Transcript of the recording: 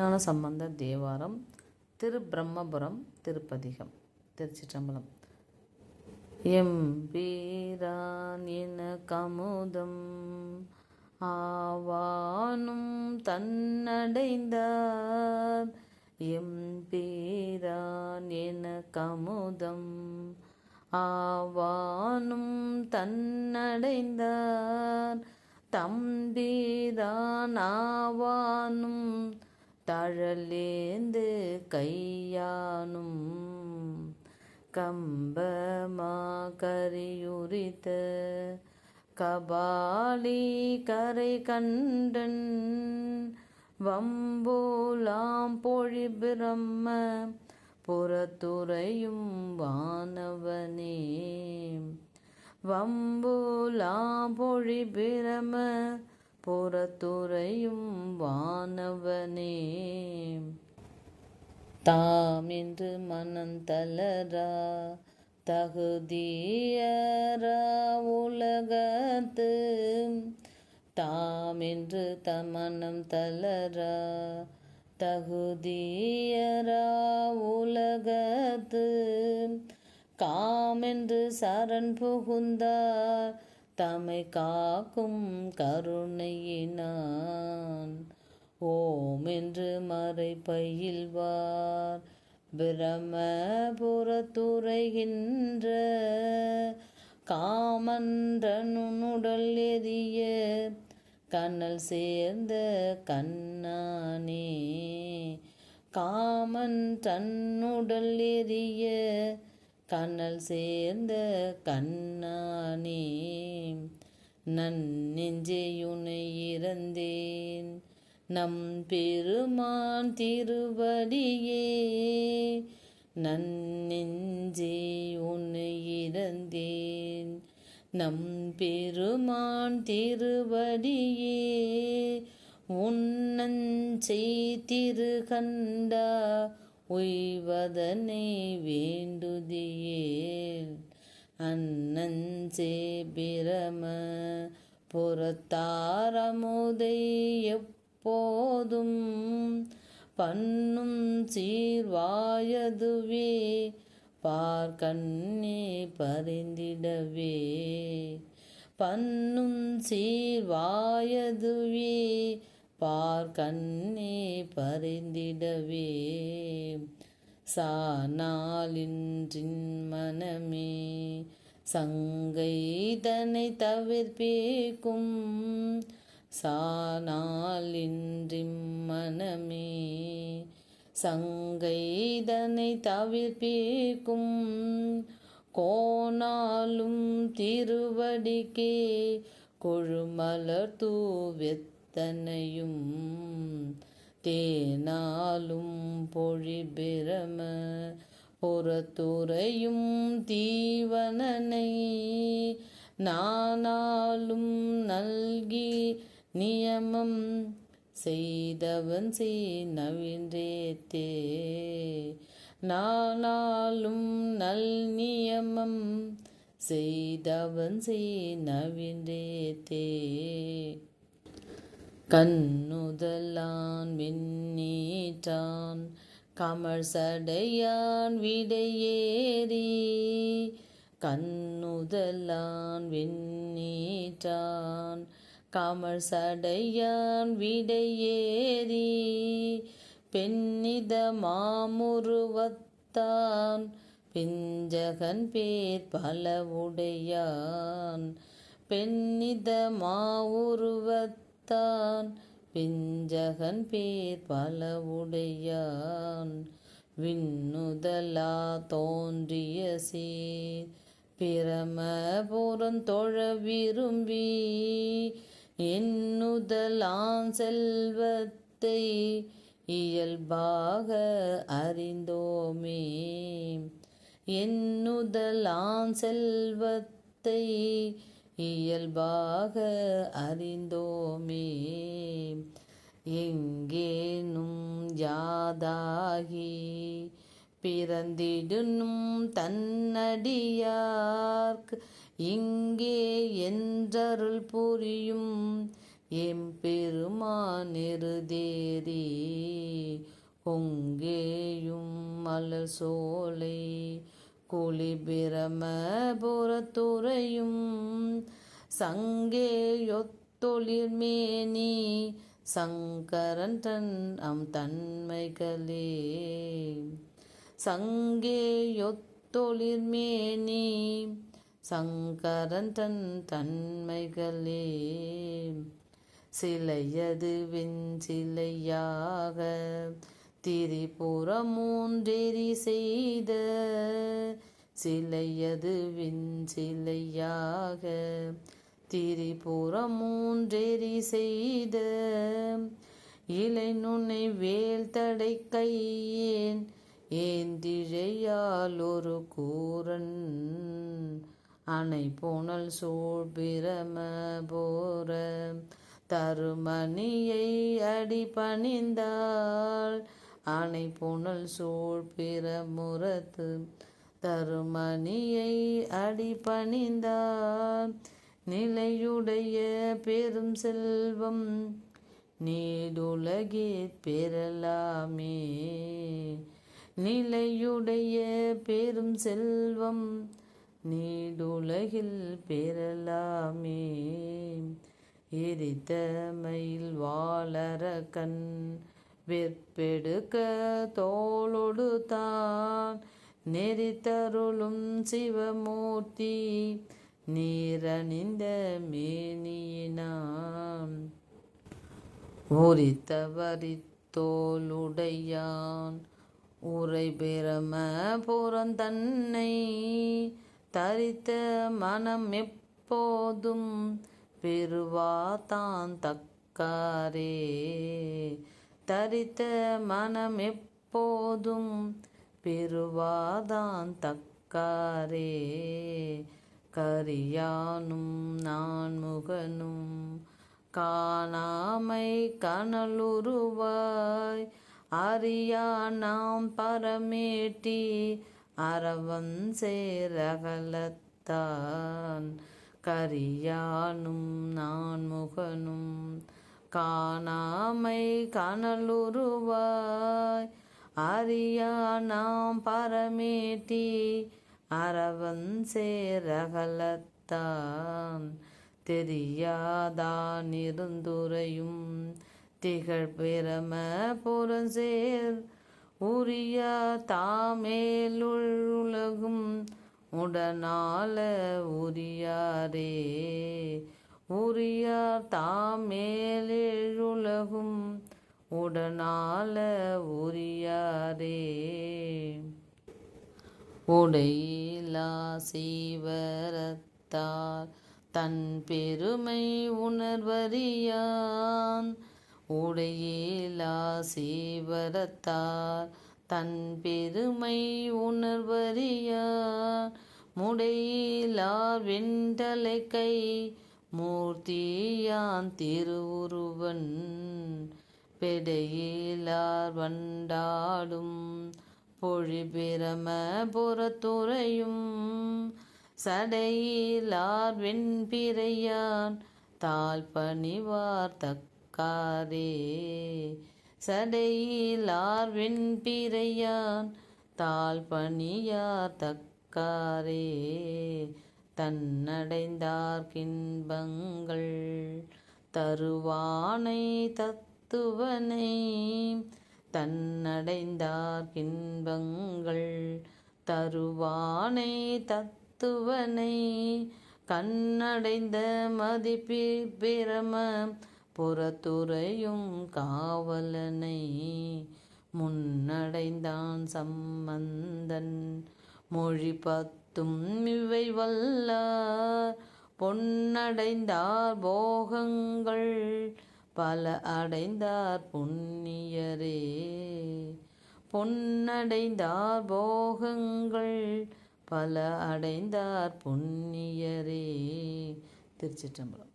ஞான சம்பந்த தேவாரம் திருப்பிரம்மபுரம் திருப்பதிகம் திருச்சிற்றம்பலம். எம்பீரான் என கமுதம் ஆவானும் தன்னடைந்தார். எம்பீரான் என கமுதம் ஆவானும் தன்னடைந்தார். தம்பீரான் ஆவானும் தழலேந்து கையானும் கம்பமா கரியுரித்த கபாலி கரை கண்டன் வம்போலாம் பொழி பிரம்ம புறத்துறையும் வானவனே. வம்போலாம் பொழி பிரம புறத்துறையும் வானவனே. தாம் என்று மனந்தளரா தகுதியரா உலகத்து. தாம் என்று தமனம் தளரா தகுதியரா உலகத்து. காமென்று சரண் புகுந்தார் தமை காக்கும் கருணையினான். ஓம் என்று மறை பயில்வார் பிரமபுரத்துறைகின்ற காமன்றனுடல் எரிய கண்ணல் சேர்ந்த கண்ணானே. காமன் தன்னுடல் எரிய கண்ணல் சேர்ந்த கண்ணானே நன் நெஞ்சையுனை இறந்தேன். நம் பெருமான் திருவடியே நன் உன்னை இறந்தேன். நம் பெருமான் திருவடியே உன்னஞ்செய் திருகண்டா உய்வதனை வேண்டுதியேல் அன்னஞ்சே பிரம புறத்தாரமுதை எப்போதும் பண்ணும் சீர்வாயதுவே பார்க்கண்ணே பரிந்திடவே. பண்ணும் சீர்வாயதுவே பார் கண்ணே பறிந்திடவே சானாலின்றின் மனமே சங்கைதனை தவிர்ப்பேக்கும். சானாலின்றின் மனமே சங்கைதனை தவிர்ப்பேக்கும். கோணாலும் திருவடிக்கே. கொழுமலர் அத்தனையும் தேனாலும் பொழிபிரம புறத்துறையும் தீவனனை நானாலும் நல்கி நியமம் செய்தவன் செய் நவின்றேத்தே நானாலும் நல் நியமம் செய்தவன் செய் நவின்றேத்தே கண்ணுதலான் விண்ணீற்றான் கமழ் சடையான் விடையேறி. கண்ணுதலான் விண்ணீட்டான் கமழ் சடையான் விடையேறி. பெண்ணித மாமுருவத்தான் பிஞ்சகன் பேர் பலவுடையான். பெண்ணித மாவுருவத்தான் பிஞ்சகன் பேர் பல உடையான். விண்ணுதலா தோன்றிய சீர். பிரமபுரம் தொழ விரும்பி எண்ணுதலான் செல்வத்தை இயல்பாக அறிந்தோமே. எண்ணுதலான் செல்வத்தை இயல்பாக அறிந்தோமே. எங்கேனும் யாதாகி பிறந்திடனும் தன்னடியார்க்கு இங்கே என்றருள் புரியும் எம் எம்பெருமானெருதேரி கொங்கேயும் மலர் சோலை குளிபிரம புறத்துறையும் சங்கரன் தன் அம் தன்மைகளே. சங்கேயொத்தொழில்மேனி சங்கரன் தன் தன்மைகளே. சிலையது வெஞ்சிலையாக திரிபுரமூன்றெறி செய்த. சிலையது விஞ்சிலையாக திரிபுரமூன்றெறி செய்த இலை நுண்ணை வேல் தடை கையேன் ஏந்திழையால் ஒரு கூரன் அணை போனல் சூழ் பிரம போர தருமணியை அடி பணிந்தாள் அணை புனல் சூழ் பிரமுரத்து தருமணியை அடி பணிந்தாள் நிலையுடைய பெரும் செல்வம் நீடுலகே பெறலாமே. நிலையுடைய பெரும் செல்வம் நீடுலகில் பெறலாமே. எரித்த மயில் வாழற கண் வெற்பெடுக்க தோளொடு தான். நெறித்தருளும் சிவமூர்த்தி நீரணிந்த உரித்த உரித்தவரித்தோளுடையான் உரை பிரம புறந்தன்னை தரித்த மனம் எப்போதும் பெறுவாதான் தக்காரே. தரித்த மனம் எப்போதும் பெறுவாதான் தக்காரே. கரியானும் நான் முகனும் காணாமை கனலுருவாய். அறியா நாம் பரமேட்டி அறவன் சேரகலத்தான். கரியானும் நான் முகனும் காணாமை கனலுருவாய். அறியா நாம் பரமேட்டி அறவன் சேரகலத்தான். தெரியாதான் இருந்துரையும் திகழ் பிரம புறஞ்சேர். உரியா தாமேலுலகும் உடனால உரியாரே. உரியார் தாமேலுலகும் உடனால உரியாரே. உடையிலா சீவரத்தார் தன் பெருமை உணர்வறியான். உடையிலா சீவரத்தார் தன் பெருமை உணர்வறியான். முடையிலார் வெண்டலை கை மூர்த்தியான் திருவுருவன். பெடையிலார் வண்டாடும் பொழிபிரம புறத்துறையும் சடையிலார் வெண்பிரையான் தாழ் பணிவார் தக்காரே சடையிலார் வெண்பிரையான் தாழ் பணியார் தக்காரே தன்னடைந்தார் கின்பங்கள் தருவானை தத்துவனை தன்னடைந்தார் கின்பங்கள் தருவானை தத்துவனை. கண்ணடைந்த மதிப்பி பிரம புறத்துறையும் காவலனை. முன்னடைந்தான் சம்பந்தன் மொழி பத்தும் இவை வல்லார். பொன்னடைந்தார் போகங்கள் பல அடைந்தார் புண்ணியரே. பொன்னடைந்தார் போகங்கள் பல அடைந்தார் புண்ணியரே. திருச்சிற்றம்பலம்.